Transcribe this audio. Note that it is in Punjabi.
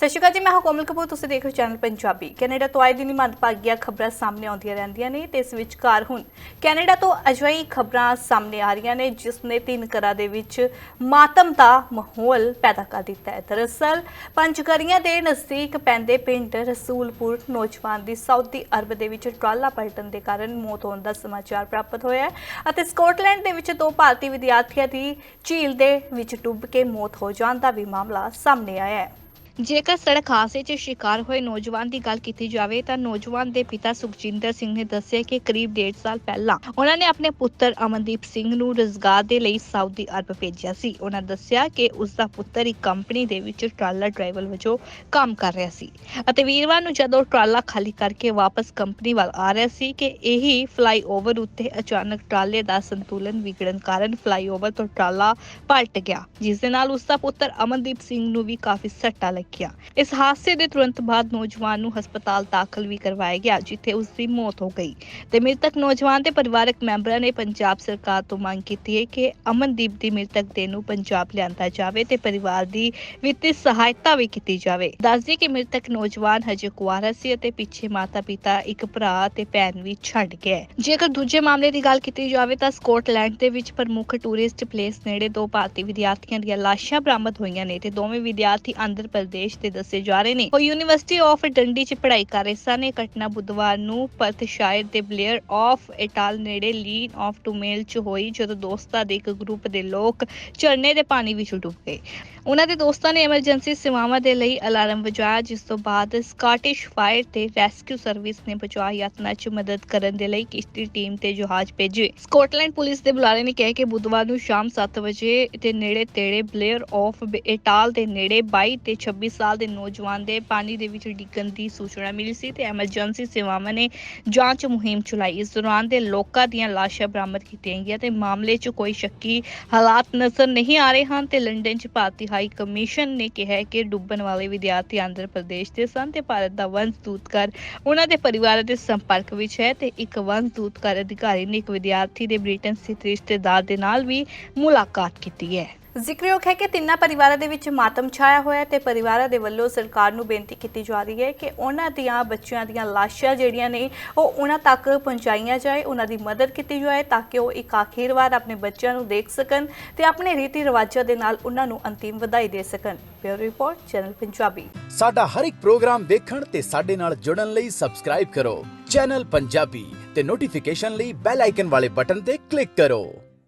ਸਤਿ ਸ਼੍ਰੀ ਅਕਾਲ ਜੀ, ਮੈਂ ਹਾਂ ਕੋਮਲ ਕਪੂਰ, ਤੁਸੀਂ ਦੇਖ ਰਹੇ ਹੋ ਚੈਨਲ ਪੰਜਾਬੀ। ਕੈਨੇਡਾ ਤੋਂ ਆਏ ਦਿਨ ਹੀ ਮੰਦਭਾਗੀਆਂ ਖਬਰਾਂ ਸਾਹਮਣੇ ਆਉਂਦੀਆਂ ਰਹਿੰਦੀਆਂ ਨੇ ਤੇ ਇਸ ਵਿਚਕਾਰ ਹੁਣ ਕੈਨੇਡਾ ਤੋਂ ਅਜਿਹੀ ਖਬਰਾਂ ਸਾਹਮਣੇ ਆ ਰਹੀਆਂ ਨੇ, ਜਿਸ ਨੇ ਤਿੰਨ ਘਰਾਂ ਦੇ ਵਿੱਚ ਮਾਤਮ ਦਾ ਮਾਹੌਲ ਪੈਦਾ ਕਰ ਦਿੱਤਾ ਹੈ। ਦਰਅਸਲ ਪੰਚਕਰੀਆਂ ਦੇ ਨਜ਼ਦੀਕ ਪੈਂਦੇ ਪਿੰਡ ਰਸੂਲਪੁਰ, ਨੌਜਵਾਨ ਦੀ ਸਾਊਦੀ ਅਰਬ ਦੇ ਵਿੱਚ ਟਰਾਲਾ ਪਲਟਣ ਦੇ ਕਾਰਨ ਮੌਤ ਹੋਣ ਦਾ ਸਮਾਚਾਰ ਪ੍ਰਾਪਤ ਹੋਇਆ ਹੈ ਅਤੇ ਸਕਾਟਲੈਂਡ ਦੇ ਵਿੱਚ ਦੋ ਭਾਰਤੀ ਵਿਦਿਆਰਥੀਆਂ ਦੀ ਝੀਲ ਦੇ ਵਿੱਚ ਡੁੱਬ ਕੇ ਮੌਤ ਹੋ ਜਾਣ ਦਾ ਵੀ ਮਾਮਲਾ ਸਾਹਮਣੇ ਆਇਆ ਹੈ। ਜੇਕਰ ਸੜਕ ਹਾਦਸੇ 'ਚ ਸ਼ਿਕਾਰ ਹੋਏ ਨੌਜਵਾਨ ਦੀ ਗੱਲ ਕੀਤੀ ਜਾਵੇ ਤਾਂ ਨੌਜਵਾਨ ਦੇ ਪਿਤਾ ਸੁਖਜਿੰਦਰ ਸਿੰਘ ਨੇ ਦੱਸਿਆ ਕਿ ਕਰੀਬ 1.5 ਸਾਲ ਪਹਿਲਾਂ ਉਹਨਾਂ ਨੇ ਆਪਣੇ ਪੁੱਤਰ ਅਮਨਦੀਪ ਸਿੰਘ ਨੂੰ ਰੋਜ਼ਗਾਰ ਦੇ ਲਈ ਸਾਊਦੀ ਅਰਬ ਭੇਜਿਆ ਸੀ। ਉਹਨਾਂ ਦੱਸਿਆ ਕਿ ਉਸ ਦਾ ਪੁੱਤਰ ਇੱਕ ਕੰਪਨੀ ਦੇ ਵਿੱਚ ਟਰਾਲਾ ਡਰਾਈਵਰ ਵਜੋਂ ਕੰਮ ਕਰ ਰਿਹਾ ਸੀ ਅਤੇ ਵੀਰਵਾਰ ਨੂੰ ਜਦੋਂ ਟਰਾਲਾ ਖਾਲੀ ਕਰਕੇ ਵਾਪਸ ਕੰਪਨੀ ਵੱਲ ਆ ਰਿਹਾ ਸੀ ਕਿ ਇਹੀ ਫਲਾਈਓਵਰ ਉੱਤੇ ਅਚਾਨਕ ਟਰਾਲੇ ਦਾ ਸੰਤੁਲਨ ਵਿਗੜਨ ਕਾਰਨ ਫਲਾਈਓਵਰ ਤੋਂ ਟਰਾਲਾ ਪਲਟ ਗਿਆ, ਜਿਸ ਦੇ ਨਾਲ ਉਸ ਦਾ ਪੁੱਤਰ ਅਮਨਦੀਪ ਸਿੰਘ ਨੂੰ ਵੀ ਕਾਫੀ ਸੱਟਾਂ ਲੱਗੀਆਂ। ਇਸ ਹਾਦਸੇ ਦੇ ਤੁਰੰਤ ਬਾਅਦ ਨੌਜਵਾਨ ਨੂੰ ਹਸਪਤਾਲ ਦਾਖਲ ਵੀ ਕਰਵਾਇਆ ਗਿਆ, ਜਿੱਥੇ ਉਸ ਦੀ ਮੌਤ ਹੋ ਗਈ। ਤੇ ਮ੍ਰਿਤਕ ਨੌਜਵਾਨ ਦੇ ਪਰਿਵਾਰਕ ਮੈਂਬਰਾਂ ਨੇ ਪੰਜਾਬ ਸਰਕਾਰ ਤੋਂ ਮੰਗ ਕੀਤੀ ਹੈ ਕਿ ਅਮਨਦੀਪ ਦੀ ਮ੍ਰਿਤਕ ਦੇਹ ਨੂੰ ਪੰਜਾਬ ਲਿਆਂਦਾ ਜਾਵੇ ਤੇ ਪਰਿਵਾਰ ਦੀ ਵਿੱਤੀ ਸਹਾਇਤਾ ਵੀ ਕੀਤੀ ਜਾਵੇ। ਦੱਸਦੀ ਕਿ ਮ੍ਰਿਤਕ ਨੌਜਵਾਨ ਹਜੇ ਕੁਆਰਾ ਸੀ ਅਤੇ ਪਿੱਛੇ ਮਾਤਾ-ਪਿਤਾ, ਇੱਕ ਭਰਾ ਤੇ ਭੈਣ ਵੀ ਛੱਡ ਗਿਆ ਜੇਕਰ ਦੂਜੇ ਮਾਮਲੇ ਦੀ ਗੱਲ ਕੀਤੀ ਜਾਵੇ ਤਾਂ ਸਕਾਟਲੈਂਡ ਦੇ ਵਿੱਚ ਪ੍ਰਮੁੱਖ ਟੂਰਿਸਟ ਪਲੇਸ ਨੇੜੇ ਦੋ ਭਾਰਤੀ ਵਿਦਿਆਰਥੀਆਂ ਦੀਆਂ ਲਾਸ਼ਾਂ ਬਰਾਮਦ ਹੋਈਆਂ ਨੇ ਤੇ ਦੋਵੇਂ ਵਿਦਿਆਰਥੀ ਆਂਧਰ ਪ੍ਰਦੇਸ਼ ਦੇ ਦੱਸੇ ਜਾ ਰਹੇ ਨੇ। ਉਹ ਯੂਨੀਵਰਸਿਟੀ ਆਫ ਡੰਡੀ 'ਚ ਪੜ੍ਹਾਈ ਕਰ ਰਹੇ ਸਨ। ਇਹ ਘਟਨਾ ਬੁੱਧਵਾਰ ਨੂੰ ਪਰਥ ਸ਼ਾਇਰ ਦੇ ਬਲੇਅਰ ਆਫ ਇਟਾਲ ਨੇੜੇ ਲੀਨ ਆਫ ਟੂ 'ਚ ਹੋਈ, ਜਦੋਂ ਦੋਸਤਾਂ ਦੇ ਇੱਕ ਗਰੁੱਪ ਦੇ ਲੋਕ ਝਰਨੇ ਦੇ ਪਾਣੀ ਵਿੱਚ ਡੁੱਬ ਗਏ। ਉਹਨਾਂ ਦੇ ਦੋਸਤਾਂ ਨੇ ਐਮਰਜੈਂਸੀ ਸੇਵਾਵਾਂ ਦੇ ਲਈ ਅਲਾਰਮ ਵਜਾਇਆ, ਜਿਸ ਤੋਂ ਬਾਅਦ ਸਕਾਟਿਸ਼ ਫਾਇਰ ਤੇ ਰੈਸਕਿਊ ਸਰਵਿਸ ਨੇ ਬਚਾਅ ਯਤਨਾਂ 'ਚ ਮਦਦ ਕਰਨ ਦੇ ਲਈ ਕਿਸ਼ਤੀ ਟੀਮ ਤੇ ਜਹਾਜ਼ ਭੇਜੇ। ਸਕਾਟਲੈਂਡ ਪੁਲਿਸ ਦੇ ਬੁਲਾਰੇ ਨੇ ਕਿਹਾ ਕਿ ਬੁੱਧਵਾਰ ਨੂੰ ਸ਼ਾਮ 7 ਵਜੇ ਦੇ ਨੇੜੇ ਤੇੜੇ ਬਲੇਅਰ ਆਫ ਇਟਾਲ ਦੇ ਨੇੜੇ 22 ਤੇ 26 ਸਾਲ ਦੇ ਨੌਜਵਾਨ ਦੇ ਪਾਣੀ ਦੇ ਵਿੱਚ ਡਿੱਗਣ ਦੀ ਸੂਚਨਾ ਮਿਲੀ ਸੀ ਤੇ ਐਮਰਜੈਂਸੀ ਸੇਵਾਵਾਂ ਨੇ ਜਾਂਚ ਮੁਹਿੰਮ ਚਲਾਈ। ਇਸ ਦੌਰਾਨ ਦੇ ਲੋਕਾਂ ਦੀਆਂ ਲਾਸ਼ਾਂ ਬਰਾਮਦ ਕੀਤੀਆਂ ਗਈਆਂ ਤੇ ਮਾਮਲੇ 'ਚ ਕੋਈ ਸ਼ੱਕੀ ਹਾਲਾਤ ਨਜ਼ਰ ਨਹੀਂ ਆ ਰਹੇ ਹਨ ਤੇ ਲੰਡਨ 'ਚ ਭਾਰਤੀ ਹਾਈ ਕਮਿਸ਼ਨ ਨੇ ਕਿਹਾ ਕਿ ਡੁੱਬਣ ਵਾਲੇ ਵਿਦਿਆਰਥੀ ਆਂਧਰ ਪ੍ਰਦੇਸ਼ ਦੇ ਸਨ ਤੇ ਭਾਰਤ ਦਾ ਵੰਸ਼ ਦੂਤਕਾਰ ਉਹਨਾਂ ਦੇ ਪਰਿਵਾਰ ਦੇ ਸੰਪਰਕ ਵਿੱਚ ਹੈ ਤੇ ਇੱਕ ਵੰਸ਼ ਦੂਤਕਾਰ ਅਧਿਕਾਰੀ ਨੇ ਇੱਕ ਵਿਦਿਆਰਥੀ ਦੇ ਬ੍ਰਿਟਨ ਸਥਿਤ ਰਿਸ਼ਤੇਦਾਰ ਦੇ ਨਾਲ ਵੀ ਮੁਲਾਕਾਤ ਕੀਤੀ ਹੈ। ਜ਼ਿਕਰਯੋਗ ਹੈ ਕਿ ਤਿੰਨਾਂ ਪਰਿਵਾਰਾਂ ਦੇ ਵਿੱਚ ਮਾਤਮ ਛਾਇਆ ਹੋਇਆ ਤੇ ਪਰਿਵਾਰਾਂ ਦੇ ਵੱਲੋਂ ਸਰਕਾਰ ਨੂੰ ਬੇਨਤੀ ਕੀਤੀ ਜਾ ਰਹੀ ਹੈ ਕਿ ਉਹਨਾਂ ਦੀਆਂ ਬੱਚਿਆਂ ਦੀਆਂ ਲਾਸ਼ਾਂ ਜਿਹੜੀਆਂ ਨੇ, ਉਹ ਉਹਨਾਂ ਤੱਕ ਪਹੁੰਚਾਈਆਂ ਜਾਏ, ਉਹਨਾਂ ਦੀ ਮਦਦ ਕੀਤੀ ਜਾਏ ਤਾਂ ਕਿ ਉਹ ਇੱਕ ਆਖਿਰ ਵਾਰ ਆਪਣੇ ਬੱਚਿਆਂ ਨੂੰ ਦੇਖ ਸਕਣ ਤੇ ਆਪਣੇ ਰੀਤੀ ਰਿਵਾਜਾਂ ਦੇ ਨਾਲ ਉਹਨਾਂ ਨੂੰ ਅੰਤਿਮ ਵਧਾਈ ਦੇ ਸਕਣ। Bureau report, channel Punjabi. ਸਾਡਾ ਹਰ ਇੱਕ ਪ੍ਰੋਗਰਾਮ ਦੇਖਣ ਤੇ ਸਾਡੇ ਨਾਲ ਜੁੜਨ ਲਈ ਸਬਸਕ੍ਰਾਈਬ ਕਰੋ। ਚੈਨਲ ਪੰਜਾਬੀ ਤੇ ਨੋਟੀਫਿਕੇਸ਼ਨ ਲਈ ਬੈਲ ਆਈਕਨ ਵਾਲੇ ਬਟਨ ਤੇ ਕਲਿੱਕ ਕਰੋ।